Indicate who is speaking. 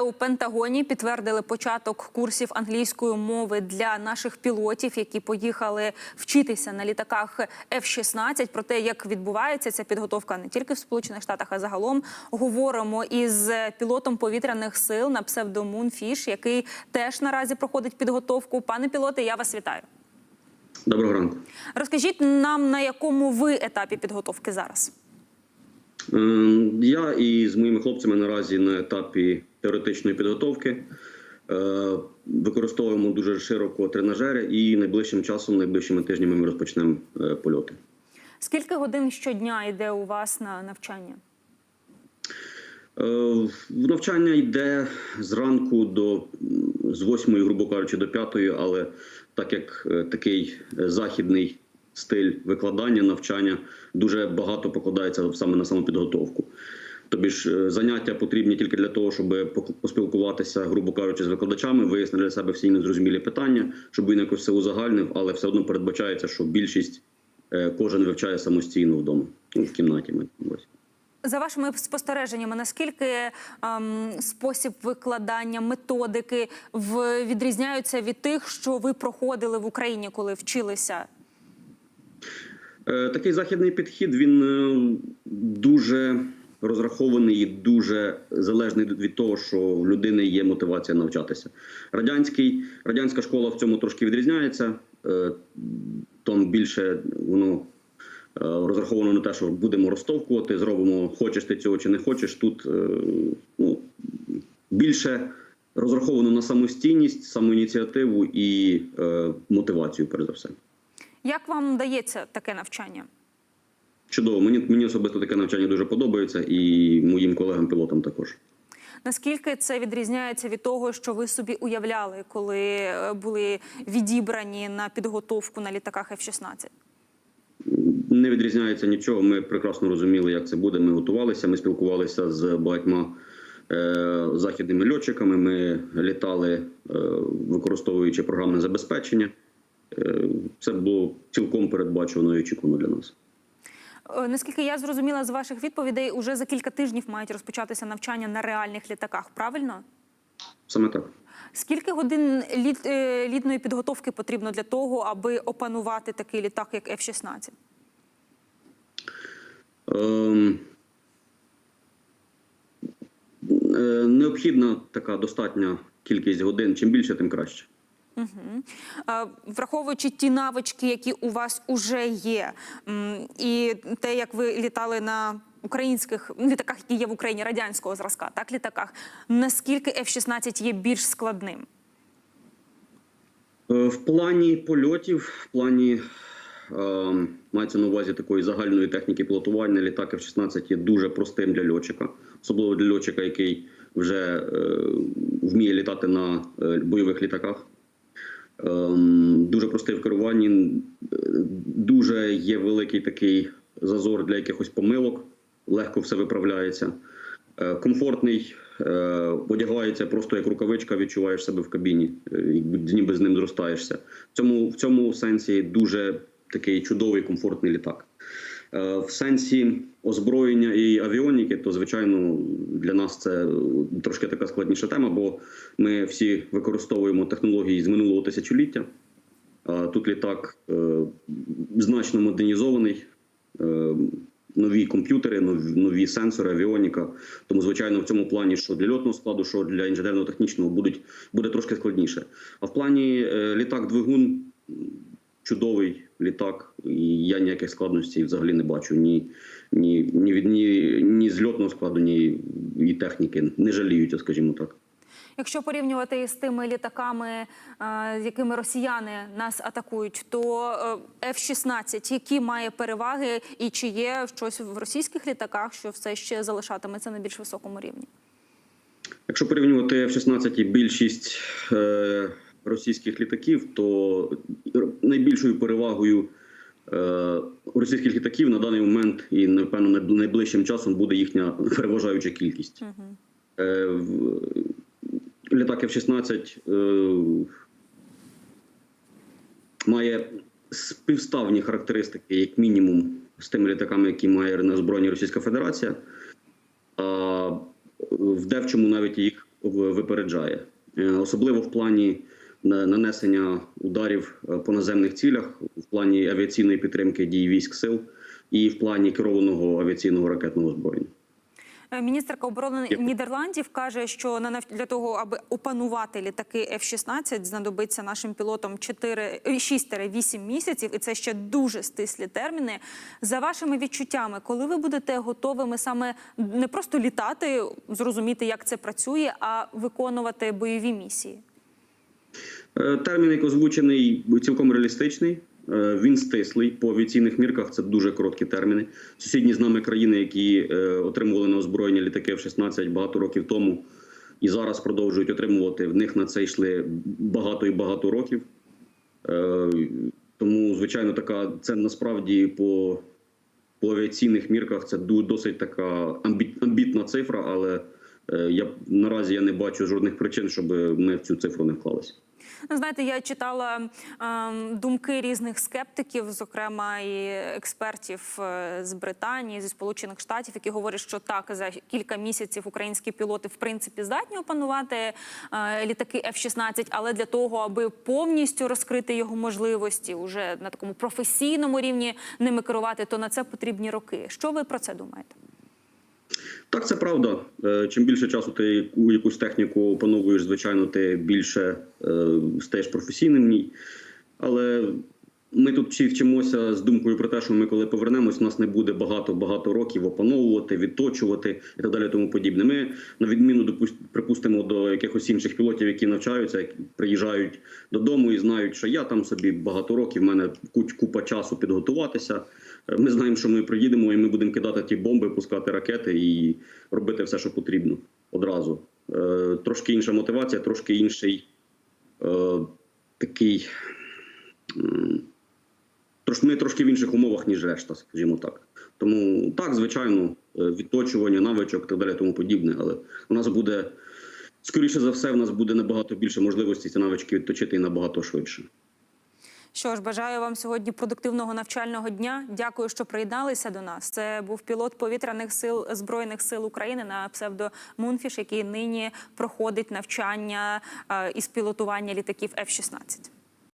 Speaker 1: У Пентагоні підтвердили початок курсів англійської мови для наших пілотів, які поїхали вчитися на літаках F-16. Про те, як відбувається ця підготовка не тільки в Сполучених Штатах, а загалом говоримо із пілотом повітряних сил на псевдо Мунфіш, який теж наразі проходить підготовку. Пане пілоте, я вас вітаю.
Speaker 2: Доброго ранку.
Speaker 1: Розкажіть нам на якому ви етапі підготовки зараз?
Speaker 2: Е, Я і з моїми хлопцями наразі на етапі теоретичної підготовки Е, використовуємо дуже широко тренажери, і найближчим часом, найближчими тижнями ми розпочнемо е, польоти.
Speaker 1: Скільки годин щодня йде у вас на навчання?
Speaker 2: Е, Навчання йде зранку до з 8, грубо кажучи, до 5, але так як такий західний стиль викладання, навчання дуже багато покладається саме на самопідготовку. Тобі ж е, заняття потрібні тільки для того, щоб поспілкуватися, грубо кажучи, з викладачами, вияснити для себе всі незрозумілі питання, щоб він якось все узагальнив, але все одно передбачається, що більшість е, кожен вивчає самостійно вдома, ну, в кімнаті. Ось.
Speaker 1: За вашими спостереженнями, наскільки ем, спосіб викладання, методики в, відрізняються від тих, що ви проходили в Україні, коли вчилися?
Speaker 2: Е, Такий західний підхід він е, дуже розрахований і дуже залежний від того, що в людини є мотивація навчатися. Радянський радянська школа в цьому трошки відрізняється. Е, Там більше воно розраховано на те, що будемо розтовкувати, зробимо хочеш ти цього чи не хочеш. Тут ну, більше розраховано на самостійність, самоініціативу і мотивацію, перш за все.
Speaker 1: Як вам дається таке навчання?
Speaker 2: Чудово, мені мені особисто таке навчання дуже подобається, і моїм колегам-пілотам також.
Speaker 1: Наскільки це відрізняється від того, що ви собі уявляли, коли е, були відібрані на підготовку на літаках F-16?
Speaker 2: Не відрізняється нічого. Ми прекрасно розуміли, як це буде. Ми готувалися. Ми спілкувалися з багатьма е, західними льотчиками. Ми літали, е, використовуючи програмне забезпечення. Е, це було цілком передбачувано і очікувано для нас.
Speaker 1: Е, Наскільки я зрозуміла з ваших відповідей, уже за кілька тижнів мають розпочатися навчання на реальних літаках. Правильно?
Speaker 2: Саме так.
Speaker 1: Скільки годин літ, е, літної підготовки потрібно для того, аби опанувати такий літак, як F-16?
Speaker 2: Ем, Необхідна така достатня кількість годин. Чим більше, тим краще.
Speaker 1: Е, Враховуючи ті навички, які у вас уже є, і те, як ви літали на українських літаках, які є в Україні радянського зразка, так літаках, наскільки F-16 є більш складним?
Speaker 2: Е, В плані польотів, в плані е, мається на увазі такої загальної техніки пілотування, літак F-16 є дуже простим для льотчика, особливо для льотчика, який вже е, вміє літати на е, бойових літаках. Ем, Дуже простий в керуванні, е, дуже є великий такий зазор для якихось помилок, легко все виправляється. Е, Комфортний, е, одягається просто як рукавичка, відчуваєш себе в кабіні, ніби з ним зростаєшся. В цьому, в цьому сенсі дуже такий чудовий, комфортний літак. Е, В сенсі озброєння і авіоніки, то звичайно для нас це трошки така складніша тема, бо ми всі використовуємо технології з минулого тисячоліття. Тут літак е, значно модернізований, е, нові комп'ютери, нові, сенсори, авіоніка. Тому, звичайно, в цьому плані, що для льотного складу, що для інженерно-технічного, буде трошки складніше. А в плані літак-двигун чудовий літак, і я ніяких складностей взагалі не бачу ні, ні, ні від ні, ні з льотного складу, ні і техніки. Не жаліють, скажімо так.
Speaker 1: Якщо порівнювати з тими літаками, е, з якими росіяни нас атакують, то е, F-16 які має переваги, і чи є щось в російських літаках, що все ще залишатиметься на більш високому рівні?
Speaker 2: Якщо порівнювати F-16 і більшість е, російських літаків, то найбільшою перевагою е, російських літаків на даний момент і напевно най- найближчим часом буде їхня переважаюча кількість. В- літак F-16 е, має співставні характеристики, як мінімум, з тими літаками, які має на озброєнні Російська Федерація. А в девчому навіть їх випереджає, особливо в плані нанесення ударів е, по наземних цілях, в плані авіаційної підтримки дій військ сил і в плані керованого авіаційного ракетного озброєння.
Speaker 1: Е, Міністерка оборони Нідерландів каже, що для того, аби опанувати літаки F-16, знадобиться нашим пілотам 4, е, 6-8 місяців, і це ще дуже стислі терміни. За вашими відчуттями, коли ви будете готовими саме не просто літати, зрозуміти, як це працює, а виконувати бойові місії?
Speaker 2: Е, Термін, який озвучений, цілком реалістичний. Е, Він стислий по авіаційних мірках. Це дуже короткі терміни. Сусідні з нами країни, які е, отримували на озброєння літаки F-16 багато років тому, і зараз продовжують отримувати. В них на це йшли багато і багато років. Тому, звичайно, така це насправді по, по авіаційних мірках це досить така амбітна цифра, але я наразі я не бачу жодних причин, щоб ми в цю цифру не вклалися.
Speaker 1: Ну, знаєте, я читала ем, думки різних скептиків, зокрема і експертів е, з Британії, зі Сполучених Штатів, які говорять, що так за кілька місяців українські пілоти в принципі здатні опанувати е, літаки F-16, але для того, аби повністю розкрити його можливості, уже на такому професійному рівні ними керувати, то на це потрібні роки. Що ви про це думаєте?
Speaker 2: Так, це правда. Е, Чим більше часу ти яку- якусь техніку опановуєш, звичайно, ти більше е, стаєш професійним в. Але ми тут всі вчимося з думкою про те, що ми, коли повернемось, у нас не буде багато-багато років опановувати, відточувати і так далі. Тому подібне. Ми, на відміну, допуст- припустимо, до якихось інших пілотів, які навчаються, приїжджають додому і знають, що я там собі багато років, в мене куч- купа часу підготуватися. Е, Ми знаємо, що ми приїдемо і ми будемо кидати ті бомби, пускати ракети і робити все, що потрібно одразу. Е, Трошки інша мотивація, трошки інший е, такий. Ми трошки в інших умовах, ніж решта, скажімо так. Тому так, звичайно, е, відточування, навичок так далі, тому подібне. Але у нас буде, скоріше за все, в нас буде набагато більше можливостей ці навички відточити і набагато швидше.
Speaker 1: Що ж, бажаю вам сьогодні продуктивного навчального дня. Дякую, що приєдналися до нас. Це був пілот повітряних сил збройних сил України на псевдо Мунфіш, який нині проходить навчання е, із пілотування літаків F-16.